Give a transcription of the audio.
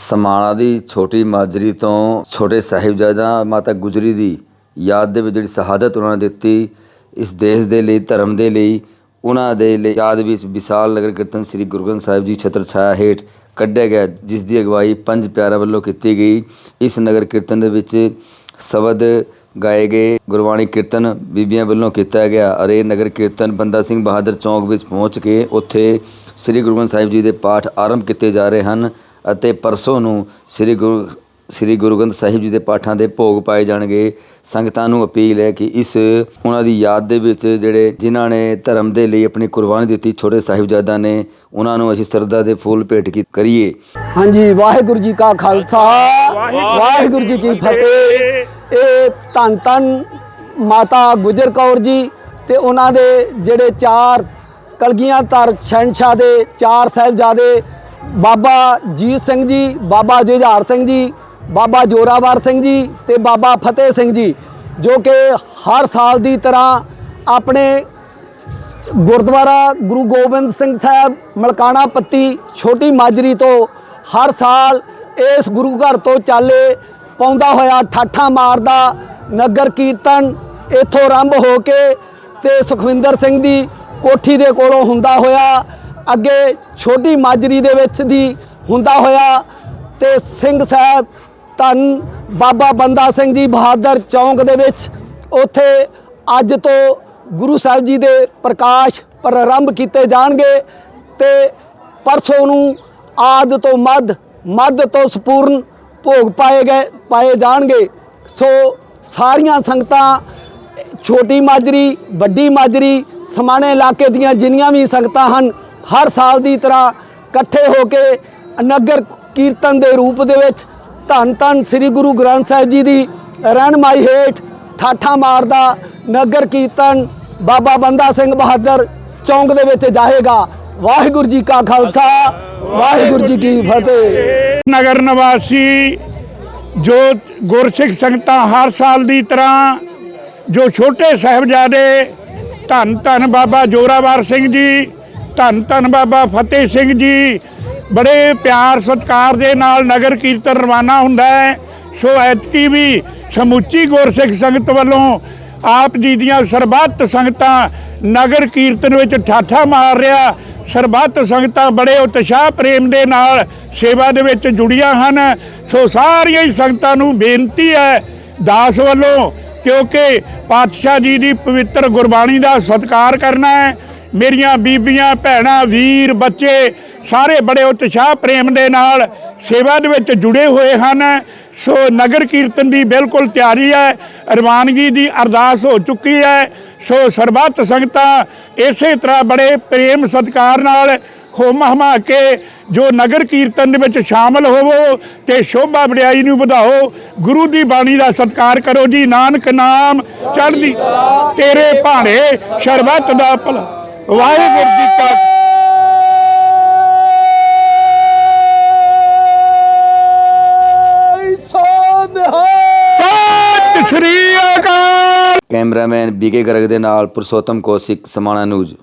ਸਮਾਣਾ ਦੀ ਛੋਟੀ ਮਾਜਰੀ ਤੋਂ ਛੋਟੇ ਸਾਹਿਬਜ਼ਾਦਾ ਮਾਤਾ ਗੁਜਰੀ ਦੀ ਯਾਦ ਦੇ ਵਿੱਚ ਜਿਹੜੀ ਸ਼ਹਾਦਤ ਉਹਨਾਂ ਨੇ ਦਿੱਤੀ, ਇਸ ਦੇਸ਼ ਦੇ ਲਈ, ਧਰਮ ਦੇ ਲਈ, ਉਹਨਾਂ ਦੇ ਲਈ ਯਾਦ ਵਿੱਚ ਵਿਸ਼ਾਲ ਨਗਰ ਕੀਰਤਨ ਸ੍ਰੀ ਗੁਰੂ ਗ੍ਰੰਥ ਸਾਹਿਬ ਜੀ ਛਤਰ ਛਾਇਆ ਹੇਠ ਕੱਢਿਆ ਗਿਆ, ਜਿਸ ਦੀ ਅਗਵਾਈ ਪੰਜ ਪਿਆਰਿਆਂ ਵੱਲੋਂ ਕੀਤੀ ਗਈ। ਇਸ ਨਗਰ ਕੀਰਤਨ ਦੇ ਵਿੱਚ ਸ਼ਬਦ ਗਾਏ ਗਏ ਗੁਰਬਾਣੀ ਕੀਰਤਨ ਬੀਬੀਆਂ ਵੱਲੋਂ ਕੀਤਾ ਗਿਆ ਅਰੇ ਨਗਰ ਕੀਰਤਨ ਬੰਦਾ ਸਿੰਘ ਬਹਾਦਰ ਚੌਂਕ ਵਿੱਚ ਪਹੁੰਚ ਕੇ ਉੱਥੇ ਸ੍ਰੀ ਗੁਰੂ ਗ੍ਰੰਥ ਸਾਹਿਬ ਜੀ ਦੇ ਪਾਠ ਆਰੰਭ ਕੀਤੇ ਜਾ ਰਹੇ ਹਨ। ਅਤੇ ਪਰਸੋਂ ਨੂੰ ਸ੍ਰੀ ਗੁਰੂ ਸ੍ਰੀ ਗੁਰੂ ਗ੍ਰੰਥ ਸਾਹਿਬ ਜੀ ਦੇ ਪਾਠਾਂ ਦੇ ਭੋਗ ਪਾਏ ਜਾਣਗੇ। ਸੰਗਤਾਂ ਨੂੰ ਅਪੀਲ ਹੈ ਕਿ ਇਸ ਉਹਨਾਂ ਦੀ ਯਾਦ ਦੇ ਵਿੱਚ ਜਿਹੜੇ ਜਿਨ੍ਹਾਂ ਨੇ ਧਰਮ ਦੇ ਲਈ ਆਪਣੀ ਕੁਰਬਾਨੀ ਦਿੱਤੀ ਛੋਟੇ ਸਾਹਿਬਜ਼ਾਦਿਆਂ ਨੇ ਉਹਨਾਂ ਨੂੰ ਅਸੀਂ ਸਰਦਾ ਦੇ ਫੁੱਲ ਭੇਟ ਕੀ ਕਰੀਏ। ਹਾਂਜੀ ਵਾਹਿਗੁਰੂ ਜੀ ਕਾ ਖਾਲਸਾ ਵਾਹਿਗੁਰੂ ਜੀ ਕੀ ਫਤਿਹ। ਇਹ ਧੰਨ ਧੰਨ ਮਾਤਾ ਗੁਜਰ ਕੌਰ ਜੀ ਤੇ ਉਹਨਾਂ ਦੇ ਜਿਹੜੇ ਚਾਰ ਕਲਗੀਆਂ ਧਰ ਸ਼ਹਿਨਸ਼ਾਹ ਦੇ ਚਾਰ ਸਾਹਿਬਜ਼ਾਦੇ ਬਾਬਾ ਜੀਤ ਸਿੰਘ ਜੀ, ਬਾਬਾ ਜੁਝਾਰ ਸਿੰਘ ਜੀ, ਬਾਬਾ ਜੋਰਾਵਰ ਸਿੰਘ ਜੀ ਤੇ ਬਾਬਾ ਫਤਿਹ ਸਿੰਘ ਜੀ, ਜੋ ਕਿ ਹਰ ਸਾਲ ਦੀ ਤਰ੍ਹਾਂ ਆਪਣੇ ਗੁਰਦੁਆਰਾ ਗੁਰੂ ਗੋਬਿੰਦ ਸਿੰਘ ਸਾਹਿਬ ਮਲਕਾਣਾ ਪੱਤੀ ਛੋਟੀ ਮਾਜਰੀ ਤੋਂ ਹਰ ਸਾਲ ਇਸ ਗੁਰੂ ਘਰ ਤੋਂ ਚਾਲੇ ਪਾਉਂਦਾ ਹੋਇਆ ਠਾਠਾ ਮਾਰਦਾ ਨਗਰ ਕੀਰਤਨ ਇੱਥੋਂ ਆਰੰਭ ਹੋ ਕੇ ਤੇ ਸੁਖਵਿੰਦਰ ਸਿੰਘ ਦੀ ਕੋਠੀ ਦੇ ਕੋਲੋਂ ਹੁੰਦਾ ਹੋਇਆ ਅੱਗੇ ਛੋਟੀ ਮਾਜਰੀ ਦੇ ਵਿੱਚ ਦੀ ਹੁੰਦਾ ਹੋਇਆ ਤੇ ਸਿੰਘ ਸਾਹਿਬ ਧੰਨ ਬਾਬਾ ਬੰਦਾ ਸਿੰਘ ਜੀ ਬਹਾਦਰ ਚੌਂਕ ਦੇ ਵਿੱਚ ਉੱਥੇ ਅੱਜ ਤੋਂ ਗੁਰੂ ਸਾਹਿਬ ਜੀ ਦੇ ਪ੍ਰਕਾਸ਼ ਪ੍ਰਾਰੰਭ ਕੀਤੇ ਜਾਣਗੇ ਤੇ ਪਰਸੋਂ ਨੂੰ ਆਦ ਤੋਂ ਮੱਧ ਮੱਧ ਤੋਂ ਸੰਪੂਰਨ ਭੋਗ ਪਾਏ ਗਏ, ਪਾਏ ਜਾਣਗੇ। ਸੋ ਸਾਰੀਆਂ ਸੰਗਤਾਂ, ਛੋਟੀ ਮਾਜਰੀ, ਵੱਡੀ ਮਾਜਰੀ, ਸਮਾਣੇ ਇਲਾਕੇ ਦੀਆਂ ਜਿੰਨੀਆਂ ਵੀ ਸੰਗਤਾਂ ਹਨ ਹਰ ਸਾਲ ਦੀ ਤਰ੍ਹਾਂ ਇਕੱਠੇ ਹੋ ਕੇ ਨਗਰ ਕੀਰਤਨ ਦੇ ਰੂਪ ਦੇ ਵਿੱਚ ਧੰਨ ਧੰਨ ਸ੍ਰੀ ਗੁਰੂ ਗ੍ਰੰਥ ਸਾਹਿਬ ਜੀ ਦੀ ਰਹਿਨਮਾਈ ਹੇਠ ਠਾਠਾ ਮਾਰਦਾ ਨਗਰ ਕੀਰਤਨ ਬਾਬਾ ਬੰਦਾ ਸਿੰਘ ਬਹਾਦਰ ਚੌਂਕ ਦੇ ਵਿੱਚ ਜਾਏਗਾ। ਵਾਹਿਗੁਰੂ ਜੀ ਕਾ ਖਾਲਸਾ, ਵਾਹਿਗੁਰੂ ਜੀ ਕੀ ਫਤਿਹ। ਨਗਰ ਨਿਵਾਸੀ ਜੋ ਗੁਰਸਿੱਖ ਸੰਗਤਾਂ ਹਰ ਸਾਲ ਦੀ ਤਰ੍ਹਾਂ ਜੋ ਛੋਟੇ ਸਾਹਿਬਜ਼ਾਦੇ ਧੰਨ ਧੰਨ ਬਾਬਾ ਜੋਰਾਵਰ ਸਿੰਘ ਜੀ ਧੰਨ ਧੰਨ ਬਾਬਾ ਫਤਿਹ ਸਿੰਘ ਜੀ। ਬੜੇ ਪਿਆਰ ਸਤਿਕਾਰ ਦੇ ਨਾਲ ਨਗਰ ਕੀਰਤਨ ਰਵਾਨਾ ਹੁੰਦਾ ਹੈ। ਸੋ ਐਤਕੀ ਵੀ ਸਮੁੱਚੀ ਗੁਰਸਿੱਖ ਸੰਗਤ ਵੱਲੋਂ ਆਪ ਜੀ ਦੀਆਂ ਸਰਬੱਤ ਸੰਗਤਾਂ ਨਗਰ ਕੀਰਤਨ ਵਿੱਚ ਠਾਠਾ ਮਾਰ ਰਿਹਾ। ਸਰਬੱਤ ਸੰਗਤਾਂ ਬੜੇ ਉਤਸ਼ਾਹ ਪ੍ਰੇਮ ਦੇ ਨਾਲ ਸੇਵਾ ਦੇ ਵਿੱਚ ਜੁੜੀਆਂ ਹਨ। ਸੋ ਸਾਰੀਆਂ ਹੀ ਸੰਗਤਾਂ ਨੂੰ ਬੇਨਤੀ ਹੈ ਦਾਸ ਵੱਲੋਂ ਕਿਉਂਕਿ ਪਾਤਸ਼ਾਹ ਜੀ ਦੀ ਪਵਿੱਤਰ ਗੁਰਬਾਣੀ ਦਾ ਸਤਿਕਾਰ ਕਰਨਾ ਹੈ। ਮੇਰੀਆਂ ਬੀਬੀਆਂ, ਭੈਣਾਂ, ਵੀਰ, ਬੱਚੇ ਸਾਰੇ ਬੜੇ ਉਤਸ਼ਾਹ ਪ੍ਰੇਮ ਦੇ ਨਾਲ ਸੇਵਾ ਦੇ ਵਿੱਚ ਜੁੜੇ ਹੋਏ ਹਨ। ਸੋ ਨਗਰ ਕੀਰਤਨ ਦੀ ਬਿਲਕੁਲ ਤਿਆਰੀ ਹੈ। ਰਵਾਨਗੀ ਦੀ ਅਰਦਾਸ ਹੋ ਚੁੱਕੀ ਹੈ। ਸੋ ਸਰਬੱਤ ਸੰਗਤਾਂ ਇਸੇ ਤਰ੍ਹਾਂ ਬੜੇ ਪ੍ਰੇਮ ਸਤਿਕਾਰ ਨਾਲ ਹੋਮ ਹਮਾ ਕੇ ਜੋ ਨਗਰ ਕੀਰਤਨ ਦੇ ਵਿੱਚ ਸ਼ਾਮਲ ਹੋਵੋ ਤੇ ਸ਼ੋਭਾ ਵਡਿਆਈ ਨੂੰ ਵਧਾਓ। ਗੁਰੂ ਦੀ ਬਾਣੀ ਦਾ ਸਤਿਕਾਰ ਕਰੋ ਜੀ। ਨਾਨਕ ਨਾਮ ਚੜ੍ਹਦੀ ਤੇਰੇ ਭਾਣੇ, ਸ਼ਰਬਤ ਦਾ ਭਲਾ। ਵਾਹਿਗੁਰੂ ਜੀ ਕਾ ਸਤਿ ਸ੍ਰੀ ਅਕਾਲ। ਕੈਮਰਾਮੈਨ ਬੀਕੇ ਗਰਗ ਦੇ ਨਾਲ ਪੁਰਸ਼ੋਤਮ ਕੌਸ਼ਿਕ ਸਮਾਣਾ ਨਿਊਜ਼।